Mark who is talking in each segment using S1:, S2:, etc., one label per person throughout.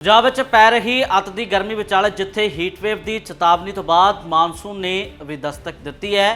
S1: ਪੰਜਾਬ ਵਿੱਚ ਪੈ ਰਹੀ ਅੱਤ ਦੀ ਗਰਮੀ ਵਿਚਾਲੇ ਜਿੱਥੇ ਹੀਟ ਵੇਵ ਦੀ ਚੇਤਾਵਨੀ ਤੋਂ ਬਾਅਦ ਮਾਨਸੂਨ ਨੇ ਵੀ ਦਸਤਕ ਦਿੱਤੀ ਹੈ।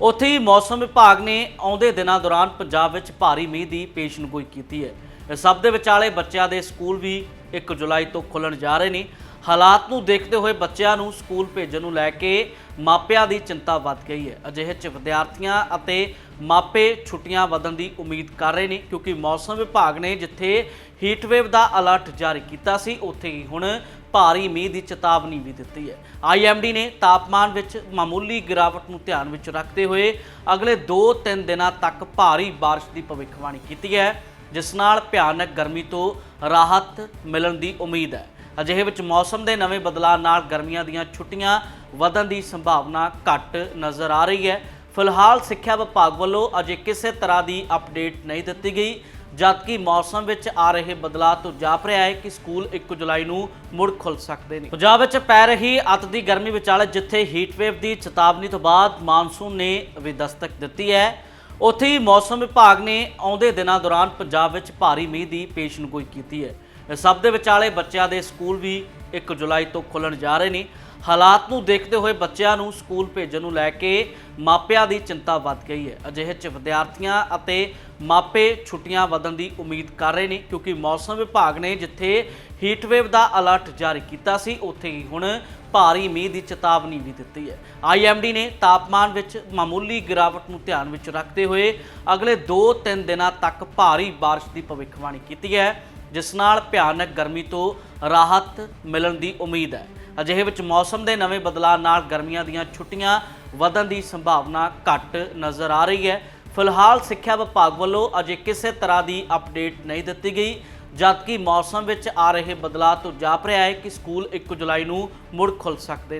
S1: ਉੱਥੇ ਹੀ ਮੌਸਮ ਵਿਭਾਗ ਨੇ ਆਉਂਦੇ ਦਿਨਾਂ ਦੌਰਾਨ ਪੰਜਾਬ ਵਿੱਚ ਭਾਰੀ ਮੀਂਹ ਦੀ ਪੇਸ਼ਨਗੋਈ ਕੀਤੀ ਹੈ। ਇਸ ਸਭ ਦੇ ਵਿਚਾਲੇ ਬੱਚਿਆਂ ਦੇ ਸਕੂਲ ਵੀ 1 ਜੁਲਾਈ ਤੋਂ ਖੁੱਲਣ ਜਾ ਰਹੇ ਨੇ। ਹਾਲਾਤ ਨੂੰ ਦੇਖਦੇ ਹੋਏ ਬੱਚਿਆਂ ਨੂੰ ਸਕੂਲ ਭੇਜਣ ਨੂੰ ਲੈ ਕੇ ਮਾਪਿਆਂ ਦੀ ਚਿੰਤਾ ਵੱਧ ਗਈ ਹੈ ਅਜਿਹੇ ਚ ਵਿਦਿਆਰਥੀਆਂ ਅਤੇ ਮਾਪੇ ਛੁੱਟੀਆਂ ਵਧਣ ਦੀ ਉਮੀਦ ਕਰ ਰਹੇ ਨੇ ਕਿਉਂਕਿ ਮੌਸਮ ਵਿਭਾਗ ਨੇ ਜਿੱਥੇ ਹੀਟ ਵੇਵ ਦਾ ਅਲਰਟ ਜਾਰੀ ਕੀਤਾ ਸੀ ਉੱਥੇ ਹੀ ਹੁਣ ਭਾਰੀ ਮੀਂਹ ਦੀ ਚੇਤਾਵਨੀ ਵੀ ਦਿੱਤੀ ਹੈ ਆਈਐਮਡੀ ਨੇ ਤਾਪਮਾਨ ਵਿੱਚ ਮਾਮੂਲੀ ਗਿਰਾਵਟ ਨੂੰ ਧਿਆਨ ਵਿੱਚ ਰੱਖਦੇ ਹੋਏ ਅਗਲੇ 2-3 ਦਿਨਾਂ ਤੱਕ ਭਾਰੀ بارش ਦੀ ਭਵਿੱਖਬਾਣੀ ਕੀਤੀ ਹੈ ਜਿਸ ਨਾਲ ਭਿਆਨਕ ਗਰਮੀ ਤੋਂ ਰਾਹਤ ਮਿਲਣ ਦੀ ਉਮੀਦ ਹੈ ਅਜਿਹੇ ਵਿੱਚ ਮੌਸਮ ਦੇ ਨਵੇਂ ਬਦਲਾਅ ਨਾਲ ਗਰਮੀਆਂ ਦੀਆਂ ਛੁੱਟੀਆਂ ਵਧਣ ਦੀ ਸੰਭਾਵਨਾ ਘੱਟ ਨਜ਼ਰ ਆ ਰਹੀ ਹੈ। ਫਿਲਹਾਲ ਸਿੱਖਿਆ ਵਿਭਾਗ ਵੱਲੋਂ ਅਜੇ ਕਿਸੇ ਤਰ੍ਹਾਂ ਦੀ ਅਪਡੇਟ ਨਹੀਂ ਦਿੱਤੀ ਗਈ, ਜਦਕਿ ਮੌਸਮ ਵਿੱਚ ਆ ਰਹੇ ਬਦਲਾਅ ਤੋਂ ਜਾਪ ਰਿਹਾ ਹੈ ਕਿ ਸਕੂਲ 1 ਜੁਲਾਈ ਨੂੰ ਮੁੜ ਖੁੱਲ ਸਕਦੇ ਨੇ। ਪੰਜਾਬ ਵਿੱਚ ਪੈ ਰਹੀ ਅਤ ਦੀ ਗਰਮੀ ਵਿਚਾਲੇ ਜਿੱਥੇ ਹੀਟ ਵੇਵ ਦੀ ਚੇਤਾਵਨੀ ਤੋਂ ਬਾਅਦ ਮਾਨਸੂਨ ਨੇ ਵੀ ਦਸਤਕ ਦਿੱਤੀ ਹੈ। ਉੱਥੇ ਹੀ ਮੌਸਮ ਵਿਭਾਗ ਨੇ ਆਉਂਦੇ ਦਿਨਾਂ ਦੌਰਾਨ ਪੰਜਾਬ ਵਿੱਚ ਭਾਰੀ ਮੀਂਹ ਦੀ ਪੇਸ਼ਨਗੋਈ ਕੀਤੀ ਹੈ। ਸਭ ਦੇ ਵਿਚਾਲੇ ਬੱਚਿਆਂ ਦੇ ਸਕੂਲ ਵੀ 1 ਜੁਲਾਈ ਤੋਂ ਖੁੱਲਣ ਜਾ ਰਹੇ ਨੇ ਹਾਲਾਤ ਨੂੰ ਦੇਖਦੇ ਹੋਏ ਬੱਚਿਆਂ ਨੂੰ ਸਕੂਲ ਭੇਜਣ ਨੂੰ ਲੈ ਕੇ ਮਾਪਿਆਂ ਦੀ ਚਿੰਤਾ ਵੱਧ ਗਈ ਹੈ ਅਜਿਹੇ ਚ ਵਿਦਿਆਰਥੀਆਂ ਅਤੇ ਮਾਪੇ ਛੁੱਟੀਆਂ ਵਧਣ ਦੀ ਉਮੀਦ ਕਰ ਰਹੇ ਨੇ ਕਿਉਂਕਿ ਮੌਸਮ ਵਿਭਾਗ ਨੇ ਜਿੱਥੇ ਹੀਟ ਵੇਵ ਦਾ ਅਲਰਟ ਜਾਰੀ ਕੀਤਾ ਸੀ ਉੱਥੇ ਹੀ ਹੁਣ ਭਾਰੀ ਮੀਂਹ ਦੀ ਚੇਤਾਵਨੀ ਵੀ ਦਿੱਤੀ ਹੈ ਆਈਐਮਡੀ ਨੇ ਤਾਪਮਾਨ ਵਿੱਚ ਮਾਮੂਲੀ ਗਿਰਾਵਟ ਨੂੰ ਧਿਆਨ ਵਿੱਚ ਰੱਖਦੇ ਹੋਏ ਅਗਲੇ 2-3 ਦਿਨਾਂ ਤੱਕ ਭਾਰੀ بارش ਦੀ ਭਵਿੱਖਬਾਣੀ ਕੀਤੀ ਹੈ ਜਿਸ ਨਾਲ ਭਿਆਨਕ ਗਰਮੀ ਤੋਂ ਰਾਹਤ ਮਿਲਣ ਦੀ ਉਮੀਦ ਹੈ। ਅਜਿਹੇ ਵਿੱਚ ਮੌਸਮ ਦੇ ਨਵੇਂ ਬਦਲਾਅ ਨਾਲ ਗਰਮੀਆਂ ਦੀਆਂ ਛੁੱਟੀਆਂ ਵਧਣ ਦੀ ਸੰਭਾਵਨਾ ਘੱਟ ਨਜ਼ਰ ਆ ਰਹੀ ਹੈ। ਫਿਲਹਾਲ ਸਿੱਖਿਆ ਵਿਭਾਗ ਵੱਲੋਂ ਅਜੇ ਕਿਸੇ ਤਰ੍ਹਾਂ ਦੀ ਅਪਡੇਟ ਨਹੀਂ ਦਿੱਤੀ ਗਈ, ਜਦਕਿ ਮੌਸਮ ਵਿੱਚ ਆ ਰਹੇ ਬਦਲਾਅ ਤੋਂ ਜਾਪ ਰਿਹਾ ਹੈ ਕਿ ਸਕੂਲ 1 ਜੁਲਾਈ ਨੂੰ ਮੁੜ ਖੁੱਲ ਸਕਦੇ